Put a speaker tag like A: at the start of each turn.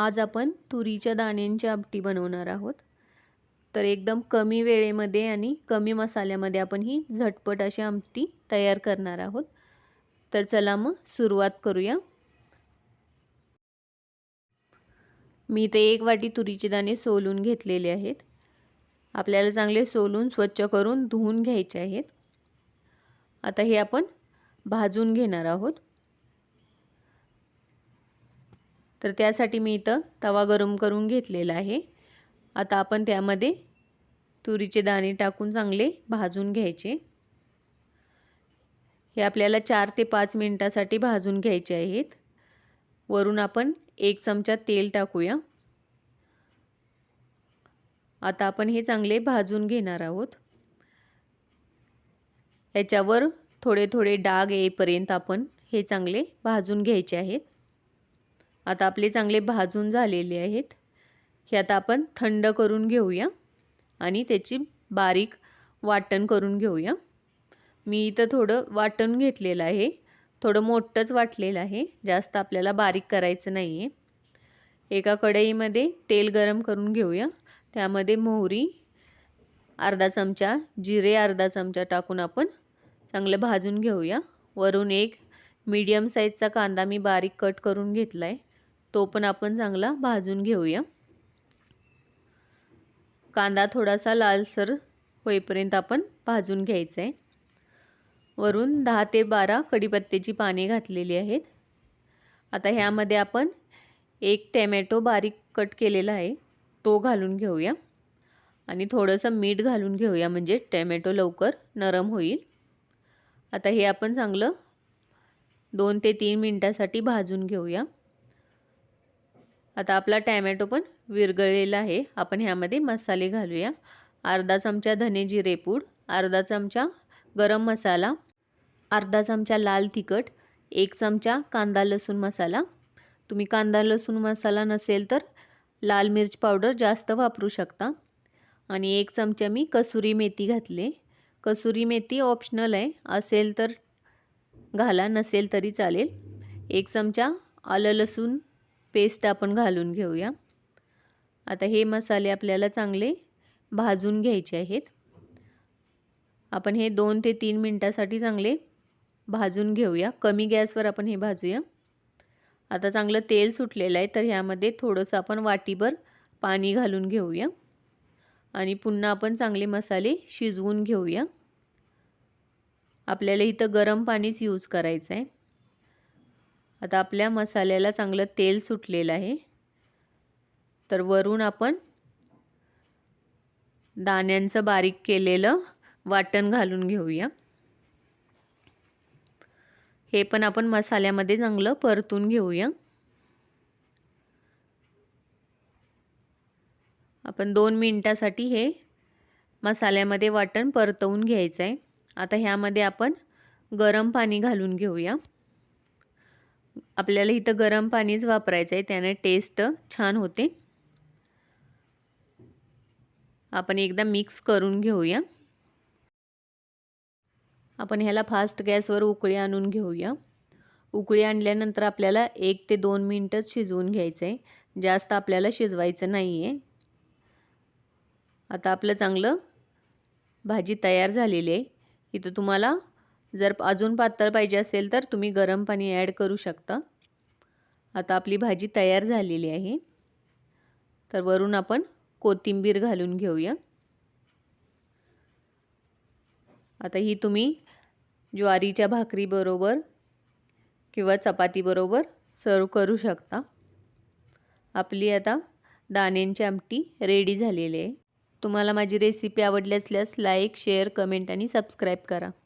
A: आज आपण तुरीच्या दाण्यांची आमटी बनवणार आहोत. तर एकदम कमी वेळेमध्ये आणि कमी मसाल्यामध्ये आपण ही झटपट अशी आमटी तयार करणार आहोत. तर चला मग सुरुवात करूया. मी ते एक वाटी तुरीचे दाणे सोलून घेतलेले आहेत. आपल्याला चांगले सोलून स्वच्छ करून धुवून घ्यायचे आहेत. आता हे आपण भाजून घेणार आहोत. तर त्यासाठी मी इथं तवा गरम करून घेतलेला आहे. आता आपण त्यामध्ये तुरीचे दाणे टाकून चांगले भाजून घ्यायचे. हे आपल्याला चार ते पाच मिनटासाठी भाजून घ्यायचे आहेत. वरून आपण एक चमचा तेल टाकूया. आता आपण हे चांगले भाजून घेणार आहोत. याच्यावर थोडे थोडे डाग येईपर्यंत आपण हे चांगले भाजून घ्यायचे आहेत. आता आपले चांगले भाजून झालेले आहेत. हे आता आपण थंड करून घेऊया आणि त्याची बारीक वाटण करून घेऊया. मी इथं थोडं वाटण घेतलेलं आहे. थोडं मोठंच वाटलेलं आहे. जास्त आपल्याला बारीक करायचं नाही आहे एका कढईमध्ये तेल गरम करून घेऊया. त्यामध्ये मोहरी अर्धा चमचा जिरे अर्धा चमचा टाकून आपण चांगलं भाजून घेऊया. वरून एक मीडियम साईजचा कांदा मी बारीक कट करून घेतला आहे तो पण आपण चांगला भाजून घेऊया. कांदा थोडासा लालसर होईपर्यंत आपण भाजून घ्यायचा आहे वरून दहा ते बारा कढीपत्त्याची पाने घातलेली आहेत. आता ह्यामध्ये आपण एक टॅमॅटो बारीक कट केलेला आहे तो घालून घेऊया. आणि थोडंसं मीठ घालून घेऊया म्हणजे टॅमॅटो लवकर नरम होईल. आता हे आपण चांगलं दोन ते तीन मिनटासाठी भाजून घेऊया. आता आपला टॅमॅटो पण विरगळलेला आहे. आपण ह्यामध्ये मसाले घालूया. अर्धा चमचा धने जिरे पूड अर्धा चमचा गरम मसाला अर्धा चमचा लाल तिखट एक चमचा कांदा लसूण मसाला. तुम्ही कांदा लसूण मसाला नसेल तर लाल मिरच पावडर जास्त वापरू शकता. आणि एक चमचा मी कसुरी मेथी घातले. कसुरी मेथी ऑप्शनल आहे. असेल तर घाला नसेल तरी चालेल. एक चमचा आलं लसूण पेस्ट आपण घालून घेऊया. आता हे मसाले आपल्याला चांगले भाजून घ्यायचे आहेत. आपण हे दोन ते तीन मिनटासाठी चांगले भाजून घेऊया. कमी गॅसवर आपण हे भाजूया. आता चांगलं तेल सुटलेलं आहे तर ह्यामध्ये थोडंसं आपण वाटीभर पाणी घालून घेऊया. आणि पुन्हा आपण चांगले मसाले शिजवून घेऊया. आपल्याला इथं गरम पाणीच यूज करायचं आहे आता आपल्या मसाल्याला चांगलं तेल सुटलेलं आहे. तर वरून आपण दाण्यांचं बारीक केलेलं वाटण घालून घेऊया. हे पण आपण मसाल्यामध्ये चांगलं परतून घेऊया. आपण दोन मिनटासाठी हे मसाल्यामध्ये वाटण परतवून घ्यायचं आहे आता ह्यामध्ये आपण गरम पाणी घालून घेऊया. आपल्याला इथं गरम पाणीच वापरायचं आहे. त्याने टेस्ट छान होते. आपण एकदा मिक्स करून घेऊया. आपण ह्याला फास्ट गॅसवर उकळी आणून घेऊया. उकळी आणल्यानंतर आपल्याला एक ते दोन मिनटंच शिजवून घ्यायचं आहे. जास्त आपल्याला शिजवायचं नाही आहे आता आपलं चांगलं भाजी तयार झालेली आहे. इथं तुम्हाला जर अजून पातळ पाहिजे असेल तर तुम्ही गरम पाणी ॲड करू शकता. आता आपली भाजी तयार झालेली आहे. तर वरून आपण कोथिंबीर घालून घेऊया. आता ही तुम्ही ज्वारीच्या भाकरीबरोबर किंवा चपातीबरोबर सर्व करू शकता. आपली आता दाण्यांची आमटी रेडी झालेली आहे. तुम्हाला माझी रेसिपी आवडली असल्यास लाईक शेअर कमेंट आणि सबस्क्राईब करा.